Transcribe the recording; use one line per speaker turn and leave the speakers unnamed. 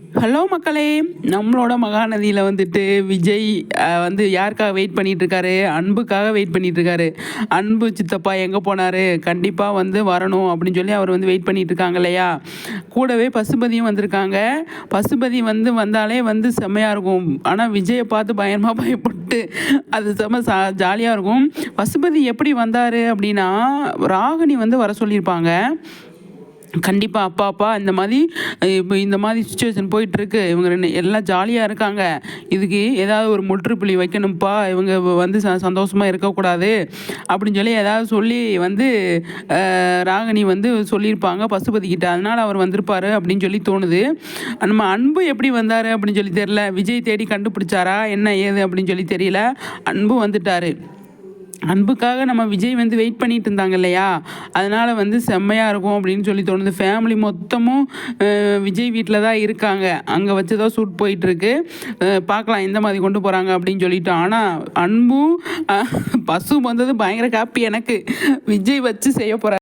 Hello மக்களே நம்மளோட மகாநதியில் வந்துட்டு விஜய் வந்து யாருக்காக வெயிட் பண்ணிகிட்ருக்காரு அன்புக்காக வெயிட் பண்ணிகிட்ருக்காரு அன்பு சித்தப்பா எங்கே போனார்? கண்டிப்பாக வந்து வரணும் அப்படின்னு சொல்லி அவர் வந்து வெயிட் பண்ணிகிட்ருக்காங்க இருக்காங்க இல்லையா? கூடவே பசுபதியும் வந்திருக்காங்க. பசுபதி வந்து வந்தாலே வந்து செம்மையாக இருக்கும். ஆனால் விஜயை பார்த்து பயமாக பயப்பட்டு அது செம்ம சா ஜாலியாக இருக்கும். பசுபதி எப்படி வந்தார் அப்படின்னா ராகினி வந்து வர சொல்லியிருப்பாங்க. கண்டிப்பாக அப்பா அப்பா இந்த மாதிரி இப்போ இந்த மாதிரி சுச்சுவேஷன் போயிட்டுருக்கு. இவங்க ரெண்டு எல்லாம் ஜாலியாக இருக்காங்க. இதுக்கு ஏதாவது ஒரு முற்றுப்புள்ளி வைக்கணும்ப்பா இவங்க வந்து ச சந்தோஷமாக இருக்கக்கூடாது. அப்படின்னு சொல்லி ஏதாவது சொல்லி வந்து ராகினி வந்து சொல்லியிருப்பாங்க பசுபதிக்கிட்ட அதனால் அவர் வந்திருப்பார் அப்படின்னு சொல்லி தோணுது. நம்ம அன்பு எப்படி வந்தார் அப்படின்னு சொல்லி தெரியல. விஜய் தேடி கண்டுபிடிச்சாரா? என்ன ஏது அப்படின்னு சொல்லி தெரியல. அன்பு வந்துட்டார். அன்புக்காக நம்ம விஜய் வந்து வெயிட் பண்ணிட்டு இருந்தாங்க இல்லையா? அதனால் வந்து செம்மையாக இருக்கும் அப்படின்னு சொல்லி தோணுது. ஃபேமிலி மொத்தமும் விஜய் வீட்டில் தான் இருக்காங்க. அங்கே வச்சு தான் ஷூட் போயிட்டுருக்கு பார்க்கலாம் எந்த மாதிரி கொண்டு போகிறாங்க அப்படின்னு சொல்லிட்டு. ஆனால் அன்பும் பசு வந்தது பயங்கர ஹாப்பி எனக்கு. விஜய் வச்சு செய்ய போகிறார்